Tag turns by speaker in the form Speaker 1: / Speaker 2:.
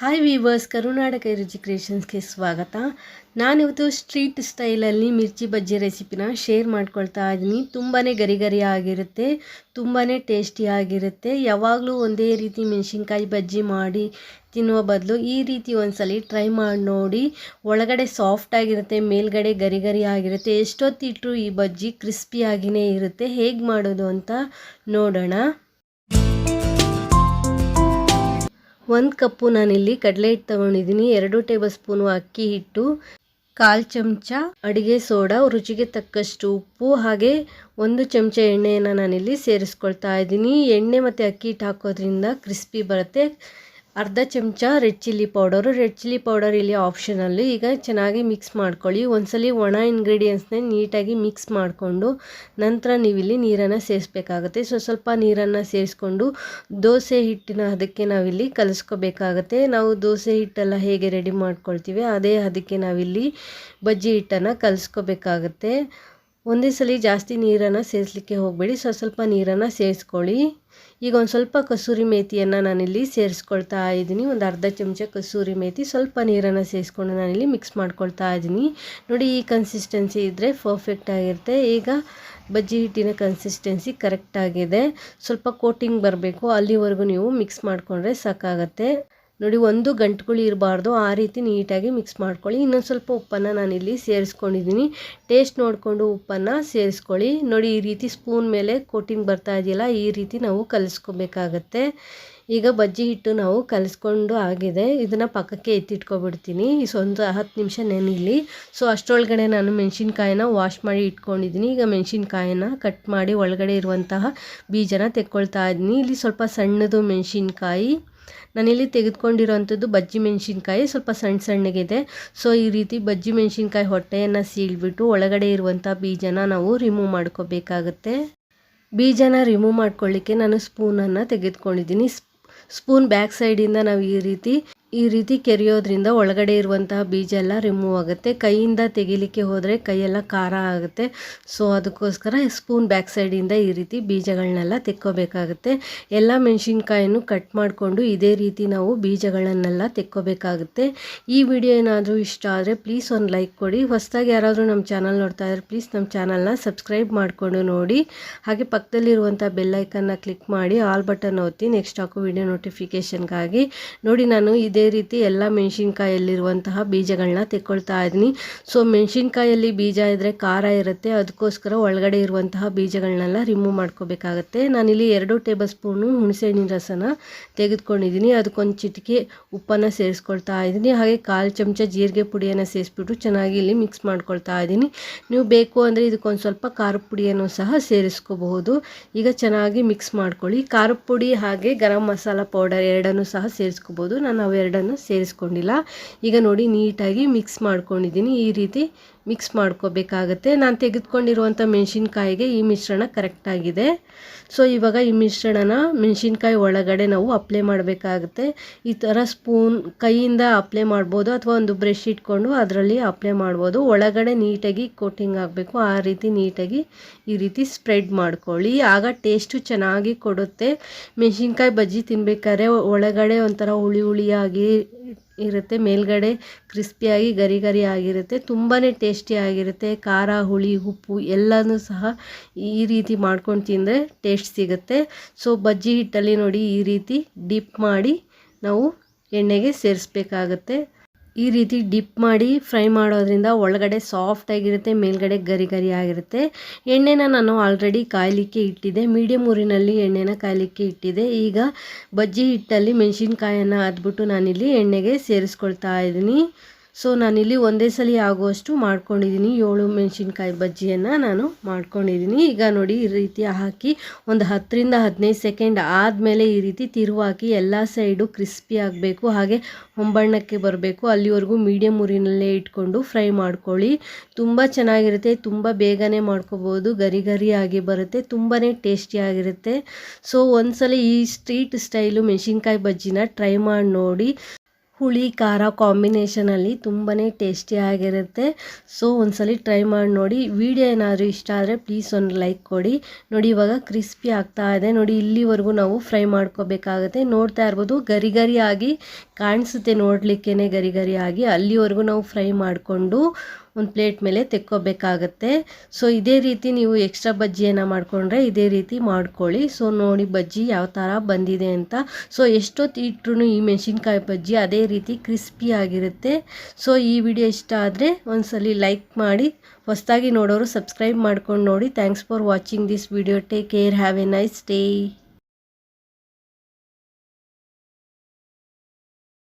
Speaker 1: Hi viewers ಕರುನಾಟಕ ರುಚಿ ಕ್ರಿಯೇಷನ್ಸ್ಗೆ ಸ್ವಾಗತ. ನಾನಿವತ್ತು ಸ್ಟ್ರೀಟ್ ಸ್ಟೈಲಲ್ಲಿ ಮಿರ್ಚಿ ಬಜ್ಜಿ ರೆಸಿಪಿನ ಶೇರ್ ಮಾಡ್ಕೊಳ್ತಾ ಇದ್ದೀನಿ. ತುಂಬಾ ಗರಿ ಗರಿ ಆಗಿರುತ್ತೆ. ತುಂಬಾ ಟೇಸ್ಟಿಯಾಗಿರುತ್ತೆ ಯಾವಾಗಲೂ ಒಂದೇ ರೀತಿ ಮೆಣಸಿನ್ಕಾಯಿ ಬಜ್ಜಿ ಮಾಡಿ ತಿನ್ನುವ ಬದಲು ಈ ರೀತಿ ಒಂದ್ಸಲಿ ಟ್ರೈ ಮಾಡಿ ನೋಡಿ. ಒಳಗಡೆ ಸಾಫ್ಟ್ ಆಗಿರುತ್ತೆ, ಮೇಲ್ಗಡೆ ಗರಿ ಗರಿ ಆಗಿರುತ್ತೆ ಎಷ್ಟೊತ್ತಿಟ್ಟರು ಈ ಬಜ್ಜಿ ಕ್ರಿಸ್ಪಿಯಾಗಿಯೇ ಇರುತ್ತೆ. ಹೇಗೆ ಮಾಡೋದು ಅಂತ ನೋಡೋಣ. ಒಂದು ಕಪ್ಪು ನಾನಿಲ್ಲಿ ಕಡಲೆ ಹಿಟ್ಟು ತೊಗೊಂಡಿದ್ದೀನಿ. ಎರಡು ಟೇಬಲ್ ಸ್ಪೂನು ಅಕ್ಕಿ ಹಿಟ್ಟು, ಕಾಲು ಚಮಚ, ಅಡುಗೆ ಸೋಡಾ, ರುಚಿಗೆ ತಕ್ಕಷ್ಟು ಉಪ್ಪು, ಹಾಗೆ ಒಂದು ಚಮಚ ಎಣ್ಣೆಯನ್ನು ನಾನಿಲ್ಲಿ ಸೇರಿಸ್ಕೊಳ್ತಾ ಇದ್ದೀನಿ. ಎಣ್ಣೆ ಮತ್ತು ಅಕ್ಕಿ ಹಿಟ್ಟು ಹಾಕೋದ್ರಿಂದ ಕ್ರಿಸ್ಪಿ ಬರುತ್ತೆ. ಅರ್ಧ ಚಮಚ red chilli powder. Red chilli powder ಇಲ್ಲಿ ಆಪ್ಷನಲ್ಲಿ. ಈಗ ಚೆನ್ನಾಗಿ ಮಿಕ್ಸ್ ಮಾಡ್ಕೊಳ್ಳಿ. ಒಂದ್ಸಲಿ ಒಣ ಇಂಗ್ರೀಡಿಯೆಂಟ್ಸ್ನ ನೀಟಾಗಿ ಮಿಕ್ಸ್ ಮಾಡಿಕೊಂಡು ನಂತರ ನೀವಿಲ್ಲಿ ನೀರನ್ನು ಸೇರಿಸ್ಬೇಕಾಗುತ್ತೆ. ಸೊ, ಸ್ವಲ್ಪ ನೀರನ್ನು ಸೇರಿಸ್ಕೊಂಡು ದೋಸೆ ಹಿಟ್ಟಿನ ಅದಕ್ಕೆ ನಾವಿಲ್ಲಿ ಕಲಿಸ್ಕೋಬೇಕಾಗತ್ತೆ. ನಾವು ದೋಸೆ ಹಿಟ್ಟೆಲ್ಲ ಹೇಗೆ ರೆಡಿ ಮಾಡ್ಕೊಳ್ತೀವಿ ಅದೇ ಅದಕ್ಕೆ ನಾವಿಲ್ಲಿ ಬಜ್ಜಿ ಹಿಟ್ಟನ್ನು ಕಲಿಸ್ಕೋಬೇಕಾಗತ್ತೆ. ಒಂದೇ ಸಲ ಜಾಸ್ತಿ ನೀರನ್ನು ಸೇರಿಸ್ಲಿಕ್ಕೆ ಹೋಗಬೇಡಿ. ಸ್ವಲ್ಪ ಸ್ವಲ್ಪ ನೀರನ್ನು ಸೇರಿಸ್ಕೊಳ್ಳಿ. ಈಗ ಒಂದು ಸ್ವಲ್ಪ ಕಸೂರಿ ಮೇಥಿಯನ್ನು ನಾನಿಲ್ಲಿ ಸೇರಿಸ್ಕೊಳ್ತಾ ಇದ್ದೀನಿ. ಒಂದು ಅರ್ಧ ಚಮಚ ಕಸೂರಿ ಮೇತಿ, ಸ್ವಲ್ಪ ನೀರನ್ನು ಸೇರಿಸ್ಕೊಂಡು ನಾನಿಲ್ಲಿ ಮಿಕ್ಸ್ ಮಾಡ್ಕೊಳ್ತಾ ಇದ್ದೀನಿ. ನೋಡಿ, ಈ ಕನ್ಸಿಸ್ಟೆನ್ಸಿ ಇದ್ದರೆ ಪರ್ಫೆಕ್ಟ್ ಆಗಿರುತ್ತೆ. ಈಗ ಬಜ್ಜಿ ಹಿಟ್ಟಿನ ಕನ್ಸಿಸ್ಟೆನ್ಸಿ ಕರೆಕ್ಟಾಗಿದೆ ಸ್ವಲ್ಪ ಕೋಟಿಂಗ್ ಬರಬೇಕು. ಅಲ್ಲಿವರೆಗೂ ನೀವು ಮಿಕ್ಸ್ ಮಾಡಿಕೊಂಡ್ರೆ ಸಾಕಾಗತ್ತೆ. ನೋಡಿ, ಒಂದು ಗಂಟುಗಳು ಇರಬಾರ್ದು. ಆ ರೀತಿ ನೀಟಾಗಿ ಮಿಕ್ಸ್ ಮಾಡ್ಕೊಳ್ಳಿ. ಇನ್ನೊಂದು ಸ್ವಲ್ಪ ಉಪ್ಪನ್ನು ನಾನಿಲ್ಲಿ ಸೇರಿಸ್ಕೊಂಡಿದ್ದೀನಿ. ಟೇಸ್ಟ್ ನೋಡಿಕೊಂಡು ಉಪ್ಪನ್ನು ಸೇರಿಸ್ಕೊಳ್ಳಿ. ನೋಡಿ, ಈ ರೀತಿ ಸ್ಪೂನ್ ಮೇಲೆ ಕೋಟಿಂಗ್ ಬರ್ತಾ ಇದೆಯಲ್ಲ, ಈ ರೀತಿ ನಾವು ಕಲಿಸ್ಕೋಬೇಕಾಗತ್ತೆ. ಈಗ ಬಜ್ಜಿ ಹಿಟ್ಟು ನಾವು ಕಲಿಸ್ಕೊಂಡು ಆಗಿದೆ. ಇದನ್ನು ಪಕ್ಕಕ್ಕೆ ಎತ್ತಿಟ್ಕೊಬಿಡ್ತೀನಿ. ಒಂದು ಹತ್ತು ನಿಮಿಷ ನೆನಿಲಿ. ಸೊ ಅಷ್ಟರೊಳಗಡೆ ನಾನು ಮೆಣಸಿನ್ಕಾಯಿನ ವಾಶ್ ಮಾಡಿ ಇಟ್ಕೊಂಡಿದ್ದೀನಿ. ಈಗ ಮೆಣಸಿನ್ಕಾಯಿನ ಕಟ್ ಮಾಡಿ ಒಳಗಡೆ ಇರುವಂತಹ ಬೀಜನ ತೆಕ್ಕೊಳ್ತಾ ಇದ್ದೀನಿ ಇಲ್ಲಿ ಸ್ವಲ್ಪ ಸಣ್ಣದು ಮೆಣಸಿನ್ಕಾಯಿ. ನಾನಿಲ್ಲಿ ತೆಗೆದುಕೊಂಡಿರೋವಂಥದ್ದು ಬಜ್ಜಿ ಮೆಣಸಿನ್ಕಾಯಿ, ಸ್ವಲ್ಪ ಸಣ್ಣ ಸಣ್ಣಗಿದೆ. ಸೊ, ಈ ರೀತಿ ಬಜ್ಜಿ ಮೆಣಸಿನ್ಕಾಯಿ ಹೊಟ್ಟೆಯನ್ನು ಸೀಳ್ಬಿಟ್ಟು ಒಳಗಡೆ ಇರುವಂಥ ಬೀಜನ ನಾವು ರಿಮೂವ್ ಮಾಡ್ಕೋಬೇಕಾಗತ್ತೆ. ಬೀಜನ ರಿಮೂವ್ ಮಾಡ್ಕೊಳ್ಳಿಕ್ಕೆ ನಾನು ಸ್ಪೂನನ್ನು ತೆಗೆದುಕೊಂಡಿದ್ದೀನಿ. ಸ್ಪೂನ್ ಬ್ಯಾಕ್ ಸೈಡಿಂದ ನಾವು ಈ ರೀತಿ ಈ ರೀತಿ ಕೆರೆಯೋದ್ರಿಂದ ಒಳಗಡೆ ಇರುವಂತಹ ಬೀಜ ಎಲ್ಲ ರಿಮೂವ್ ಆಗುತ್ತೆ. ಕೈಯಿಂದ ತೆಗಿಲಿಕ್ಕೆ ಹೋದರೆ ಕೈಯೆಲ್ಲ ಖಾರ ಆಗುತ್ತೆ. ಸೊ ಅದಕ್ಕೋಸ್ಕರ ಸ್ಪೂನ್ ಬ್ಯಾಕ್ ಸೈಡಿಂದ ಈ ರೀತಿ ಬೀಜಗಳನ್ನೆಲ್ಲ ತೆಕ್ಕೋಬೇಕಾಗುತ್ತೆ. ಎಲ್ಲ ಮೆಣಸಿನ್ಕಾಯನ್ನು ಕಟ್ ಮಾಡಿಕೊಂಡು ಇದೇ ರೀತಿ ನಾವು ಬೀಜಗಳನ್ನೆಲ್ಲ ತೆಕ್ಕೋಬೇಕಾಗುತ್ತೆ. ಈ ವಿಡಿಯೋ ಏನಾದರೂ ಇಷ್ಟ ಆದರೆ ಪ್ಲೀಸ್ ಒಂದು ಲೈಕ್ ಕೊಡಿ. ಹೊಸದಾಗಿ ಯಾರಾದರೂ ನಮ್ಮ ಚಾನಲ್ ನೋಡ್ತಾ ಇದ್ರೆ ಪ್ಲೀಸ್ ನಮ್ಮ ಚಾನಲ್ನ ಸಬ್ಸ್ಕ್ರೈಬ್ ಮಾಡಿಕೊಂಡು ನೋಡಿ. ಹಾಗೆ ಪಕ್ಕದಲ್ಲಿರುವಂಥ ಬೆಲ್ಲೈಕನ್ನ ಕ್ಲಿಕ್ ಮಾಡಿ ಆಲ್ ಬಟನ್ ಒತ್ತಿ ನೆಕ್ಸ್ಟ್ ಹಾಕೋ ವಿಡಿಯೋ ನೋಟಿಫಿಕೇಷನ್ಗಾಗಿ ನೋಡಿ ನಾನು ಇದೇ ಇದೇ ರೀತಿ ಎಲ್ಲ ಮೆಣಸಿನ್ಕಾಯಲ್ಲಿರುವಂತಹ ಬೀಜಗಳನ್ನ ತೆಕ್ಕೊಳ್ತಾ ಇದ್ದೀನಿ. ಸೊ ಮೆಣಸಿನ್ಕಾಯಲ್ಲಿ ಬೀಜ ಇದ್ದರೆ ಖಾರ ಇರುತ್ತೆ. ಅದಕ್ಕೋಸ್ಕರ ಒಳಗಡೆ ಇರುವಂತಹ ಬೀಜಗಳನ್ನೆಲ್ಲ ರಿಮೂವ್ ಮಾಡ್ಕೋಬೇಕಾಗತ್ತೆ. ನಾನಿಲ್ಲಿ ಎರಡು ಟೇಬಲ್ ಸ್ಪೂನು ಹುಣಸೆಹಣ್ಣಿನ ರಸನ ತೆಗೆದುಕೊಂಡಿದ್ದೀನಿ. ಅದಕ್ಕೊಂದು ಚಿಟಿಕೆ ಉಪ್ಪನ್ನು ಸೇರಿಸ್ಕೊಳ್ತಾ ಇದ್ದೀನಿ. ಹಾಗೆ ಕಾಲು ಚಮಚ ಜೀರಿಗೆ ಪುಡಿಯನ್ನು ಸೇರಿಸ್ಬಿಟ್ಟು ಚೆನ್ನಾಗಿ ಇಲ್ಲಿ ಮಿಕ್ಸ್ ಮಾಡ್ಕೊಳ್ತಾ ಇದ್ದೀನಿ. ನೀವು ಬೇಕು ಅಂದರೆ ಇದಕ್ಕೊಂದು ಸ್ವಲ್ಪ ಖಾರದ ಪುಡಿಯನ್ನು ಸಹ ಸೇರಿಸ್ಕೋಬಹುದು. ಈಗ ಚೆನ್ನಾಗಿ ಮಿಕ್ಸ್ ಮಾಡ್ಕೊಳ್ಳಿ. ಖಾರದ ಪುಡಿ ಹಾಗೆ ಗರಂ ಮಸಾಲ ಪೌಡರ್ ಎರಡನ್ನೂ ಸಹ ಸೇರಿಸ್ಕೋಬೋದು ನಾನು ಅವೆರಡು ಎರಡನ್ನು ಸೇರಿಸ್ಕೊಂಡಿಲ್ಲ. ಈಗ ನೋಡಿ ನೀಟಾಗಿ ಮಿಕ್ಸ್ ಮಾಡ್ಕೊಂಡಿದ್ದೀನಿ. ಈ ರೀತಿ ಮಿಕ್ಸ್ ಮಾಡ್ಕೋಬೇಕಾಗತ್ತೆ. ನಾನು ತೆಗೆದುಕೊಂಡಿರುವಂಥ ಮೆಣಸಿನ್ಕಾಯಿಗೆ ಈ ಮಿಶ್ರಣ ಕರೆಕ್ಟಾಗಿದೆ ಸೊ ಇವಾಗ ಈ ಮಿಶ್ರಣನ ಮೆಣಸಿನ್ಕಾಯಿ ಒಳಗಡೆ ನಾವು ಅಪ್ಲೈ ಮಾಡಬೇಕಾಗುತ್ತೆ. ಈ ಥರ ಸ್ಪೂನ್ ಕೈಯಿಂದ ಅಪ್ಲೈ ಮಾಡ್ಬೋದು ಅಥವಾ ಒಂದು ಬ್ರಷ್ ಇಟ್ಕೊಂಡು ಅದರಲ್ಲಿ ಅಪ್ಲೈ ಮಾಡ್ಬೋದು. ಒಳಗಡೆ ನೀಟಾಗಿ ಕೋಟಿಂಗ್ ಆಗಬೇಕು. ಆ ರೀತಿ ನೀಟಾಗಿ ಈ ರೀತಿ ಸ್ಪ್ರೆಡ್ ಮಾಡ್ಕೊಳ್ಳಿ. ಆಗ ಟೇಸ್ಟು ಚೆನ್ನಾಗಿ ಕೊಡುತ್ತೆ. ಮೆಣಸಿನ್ಕಾಯಿ ಬಜ್ಜಿ ತಿನ್ಬೇಕಾದ್ರೆ ಒಳಗಡೆ ಒಂಥರ ಹುಳಿ ಹುಳಿಯಾಗಿ ಇರುತ್ತೆ, ಮೇಲ್ಗಡೆ ಕ್ರಿಸ್ಪಿಯಾಗಿ, ಗರಿ ಗರಿ ಆಗಿರುತ್ತೆ ತುಂಬಾ ಟೇಸ್ಟಿಯಾಗಿರುತ್ತೆ ಖಾರ, ಹುಳಿ, ಉಪ್ಪು ಎಲ್ಲನೂ ಸಹ ಈ ರೀತಿ ಮಾಡ್ಕೊಂಡು ತಿಂದರೆ ಟೇಸ್ಟ್ ಸಿಗುತ್ತೆ. ಸೊ ಬಜ್ಜಿ ಹಿಟ್ಟಲ್ಲಿ ನೋಡಿ ಈ ರೀತಿ ಡಿಪ್ ಮಾಡಿ ನಾವು ಎಣ್ಣೆಗೆ ಸೇರಿಸ್ಬೇಕಾಗತ್ತೆ. ಈ ರೀತಿ ಡಿಪ್ ಮಾಡಿ ಫ್ರೈ ಮಾಡೋದ್ರಿಂದ ಒಳಗಡೆ ಸಾಫ್ಟಾಗಿರುತ್ತೆ ಮೇಲ್ಗಡೆ ಗರಿ ಗರಿ ಆಗಿರುತ್ತೆ. ಎಣ್ಣೆನ ನಾನು ಆಲ್ರೆಡಿ ಕಾಯಲಿಕ್ಕೆ ಇಟ್ಟಿದ್ದೆ. ಮೀಡಿಯಮ್ ಊರಿನಲ್ಲಿ ಎಣ್ಣೆನ ಕಾಯಲಿಕ್ಕೆ ಇಟ್ಟಿದ್ದೆ. ಈಗ ಬಜ್ಜಿ ಹಿಟ್ಟಲ್ಲಿ ಮೆಣಸಿನ್ಕಾಯನ್ನು ಅದ್ಬಿಟ್ಟು ನಾನಿಲ್ಲಿ ಎಣ್ಣೆಗೆ ಸೇರಿಸ್ಕೊಳ್ತಾ ಇದ್ದೀನಿ. ಸೊ ನಾನಿಲ್ಲಿ ಒಂದೇ ಸಲ ಆಗುವಷ್ಟು ಮಾಡ್ಕೊಂಡಿದ್ದೀನಿ ಏಳು ಮೆಣಸಿನ್ಕಾಯಿ ಬಜ್ಜಿಯನ್ನು ನಾನು ಮಾಡ್ಕೊಂಡಿದ್ದೀನಿ. ಈಗ ನೋಡಿ ಈ ರೀತಿ ಹಾಕಿ ಒಂದು ಹತ್ತರಿಂದ ಹದಿನೈದು ಸೆಕೆಂಡ್ ಆದಮೇಲೆ ಈ ರೀತಿ ತಿರುವಾಕಿ ಎಲ್ಲ ಸೈಡು ಕ್ರಿಸ್ಪಿ ಆಗಬೇಕು. ಹಾಗೆ ಹೊಂಬಣ್ಣಕ್ಕೆ ಬರಬೇಕು. ಅಲ್ಲಿವರೆಗೂ ಮೀಡಿಯಮ್ ಊರಿನಲ್ಲೇ ಇಟ್ಕೊಂಡು ಫ್ರೈ ಮಾಡ್ಕೊಳ್ಳಿ. ತುಂಬ ಚೆನ್ನಾಗಿರುತ್ತೆ. ತುಂಬ ಬೇಗನೆ ಮಾಡ್ಕೋಬೋದು. ಗರಿ ಗರಿಯಾಗಿ ಬರುತ್ತೆ. ತುಂಬಾ ಟೇಸ್ಟಿಯಾಗಿರುತ್ತೆ ಸೊ ಒಂದ್ಸಲ ಈ ಸ್ಟ್ರೀಟ್ ಸ್ಟೈಲು ಮೆಣಸಿನ್ಕಾಯಿ ಬಜ್ಜಿನ ಟ್ರೈ ಮಾಡಿ ನೋಡಿ. ಹುಳಿ, ಖಾರ ಕಾಂಬಿನೇಷನಲ್ಲಿ ತುಂಬಾ ಟೇಸ್ಟಿಯಾಗಿರುತ್ತೆ ಸೊ ಒಂದ್ಸಲಿ ಟ್ರೈ ಮಾಡಿ ನೋಡಿ. ವಿಡಿಯೋ ಏನಾದರೂ ಇಷ್ಟ ಆದರೆ ಪ್ಲೀಸ್ ಒಂದು ಲೈಕ್ ಕೊಡಿ. ನೋಡಿ, ಇವಾಗ ಕ್ರಿಸ್ಪಿ ಆಗ್ತಾ ಇದೆ. ನೋಡಿ, ಇಲ್ಲಿವರೆಗೂ ನಾವು ಫ್ರೈ ಮಾಡ್ಕೋಬೇಕಾಗುತ್ತೆ. ನೋಡ್ತಾ ಇರ್ಬೋದು ಗರಿ ಗರಿಯಾಗಿ ಕಾಣಿಸುತ್ತೆ ನೋಡಲಿಕ್ಕೇ ಗರಿಗರಿಯಾಗಿ. ಅಲ್ಲಿವರೆಗೂ ನಾವು ಫ್ರೈ ಮಾಡಿಕೊಂಡು ಒಂದು ಪ್ಲೇಟ್ ಮೇಲೆ ತೆಕ್ಕೋಬೇಕಾಗತ್ತೆ. ಸೊ ಇದೇ ರೀತಿ ನೀವು ಎಕ್ಸ್ಟ್ರಾ ಬಜ್ಜಿಯನ್ನು ಮಾಡಿಕೊಂಡ್ರೆ ಇದೇ ರೀತಿ ಮಾಡ್ಕೊಳ್ಳಿ. ಸೊ ನೋಡಿ ಬಜ್ಜಿ ಯಾವ ಥರ ಬಂದಿದೆ ಅಂತ. ಸೊ ಎಷ್ಟೊತ್ತು ಇಟ್ಟರು ಈ ಮೆಣಸಿನ್ಕಾಯಿ ಬಜ್ಜಿ ಅದೇ ರೀತಿ ಕ್ರಿಸ್ಪಿ ಆಗಿರುತ್ತೆ. ಸೊ ಈ ವಿಡಿಯೋ ಇಷ್ಟ ಆದರೆ ಒಂದ್ಸಲಿ ಲೈಕ್ ಮಾಡಿ. ಹೊಸದಾಗಿ ನೋಡೋರು ಸಬ್ಸ್ಕ್ರೈಬ್ ಮಾಡ್ಕೊಂಡು ನೋಡಿ. Thanks for watching this video take care have a nice day